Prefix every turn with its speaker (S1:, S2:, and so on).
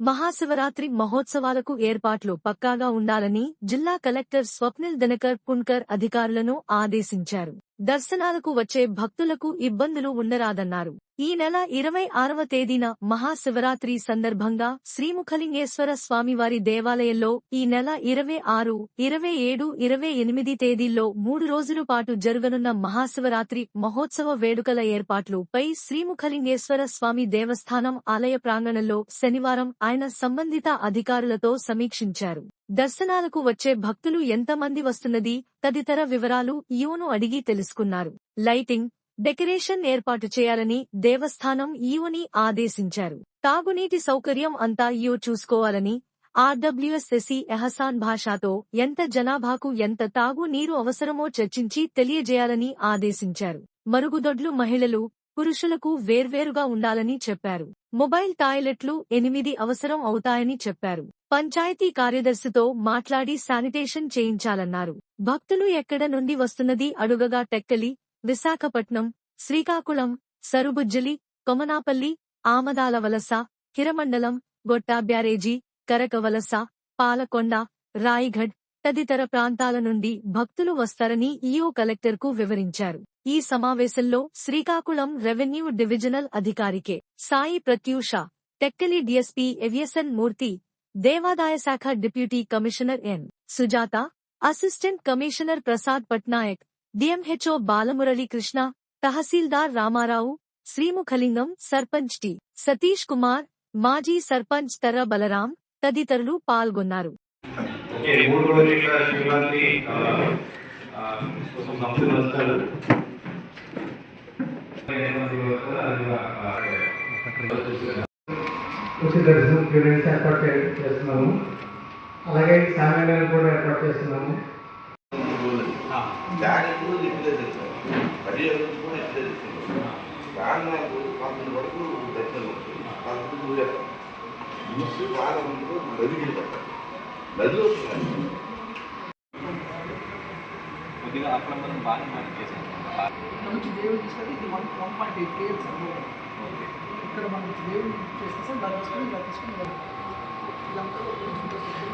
S1: మహాశివరాత్రి మహోత్సవాలకు ఏర్పాట్లు పక్కాగా ఉండాలని జిల్లా కలెక్టర్ స్వప్నిల్ దినకర్ పుణ్కర్ అధికారులను ఆదేశించారు. దర్శనాలకు వచ్చే భక్తులకు ఇబ్బందులు ఉండరాదన్నారు. ఈ నెల ఇరవై ఆరవ తేదీన మహాశివరాత్రి సందర్భంగా శ్రీముఖలింగేశ్వర స్వామివారి దేవాలయంలో ఈ నెల ఇరవై ఆరు ఇరవై ఏడు ఇరవై ఎనిమిది తేదీల్లో మూడు రోజుల పాటు జరగనున్న మహాశివరాత్రి మహోత్సవ వేడుకల ఏర్పాట్లు పై శ్రీముఖలింగేశ్వర స్వామి దేవస్థానం ఆలయ ప్రాంగణంలో శనివారం ఆయన సంబంధిత అధికారులతో సమీక్షించారు. దర్శనాలకు వచ్చే భక్తులు ఎంతమంది వస్తున్నది తదితర వివరాలు ఈవోను అడిగి తెలుసుకున్నారు. లైటింగ్ డెకరేషన్ ఏర్పాటు చేయాలని దేవస్థానం ఈవోని ఆదేశించారు. తాగునీటి సౌకర్యం అంతా ఈవో చూసుకోవాలని ఆర్డబ్ల్యూఎస్ఎస్సి ఎహసాన్ భాషాతో ఎంత జనాభాకు ఎంత తాగు నీరు అవసరమో చర్చించి తెలియజేయాలని ఆదేశించారు. మరుగుదొడ్లు మహిళలు పురుషులకు వేర్వేరుగా ఉండాలని చెప్పారు. మొబైల్ టాయిలెట్లు ఎనిమిది అవసరం అవుతాయని చెప్పారు. పంచాయతీ కార్యదర్శితో మాట్లాడి శానిటేషన్ చేయించాలన్నారు. భక్తులు ఎక్కడ నుండి వస్తున్నది అడుగగా టెక్కలి విశాఖపట్నం శ్రీకాకుళం సరుబుజ్జలి కొమనాపల్లి ఆమదాల వలస హిరమండలం గొట్టా బ్యారేజీ కరకవలస పాలకొండ రాయిగఢ్ తదితర ప్రాంతాల నుండి భక్తులు వస్తారని ఈఓ కలెక్టర్కు వివరించారు. ఈ సమావేశంలో శ్రీకాకుళం రెవెన్యూ డివిజనల్ అధికారికే సాయి ప్రత్యూష టెక్కలి డిఎస్పీ ఎవియసన్ మూర్తి దేవాదాయ శాఖ deputy commissioner N. Sujatha assistant commissioner Prasad Patnaik DMHO Balamurali Krishna tahsildar Rama Rao Srimukhalingam sarpanch T. Satish Kumar మాజీ సర్పంచ్ తర్ర బలరాం తదితరులు పాల్గొన్నారు.
S2: ఉచిత ఏర్పాటు చేస్తున్నాము. అలాగే సామాన్యాలు కూడా ఏర్పాటు చేస్తున్నాము.
S3: దాని కూడా ఇప్పుడే తెచ్చాం పర్యాటకం కూడా ఇప్పుడే దాని నాకు పంతొమ్మిది వరకు దర్శనం ఉంటుంది పంతొమ్మిది ఊరేస్తాం మూసి వారం నదిలో
S4: కొద్దిగా అక్కడ మనం బాగా మనం చేసాం
S5: నుంచి దేవుడు తీసుకొని ఇది one one point eight KLs ఇక్కడ మనం దేవుడు చేస్తే సార్ దాని తీసుకొని ఇలా తీసుకొని ఇదంతా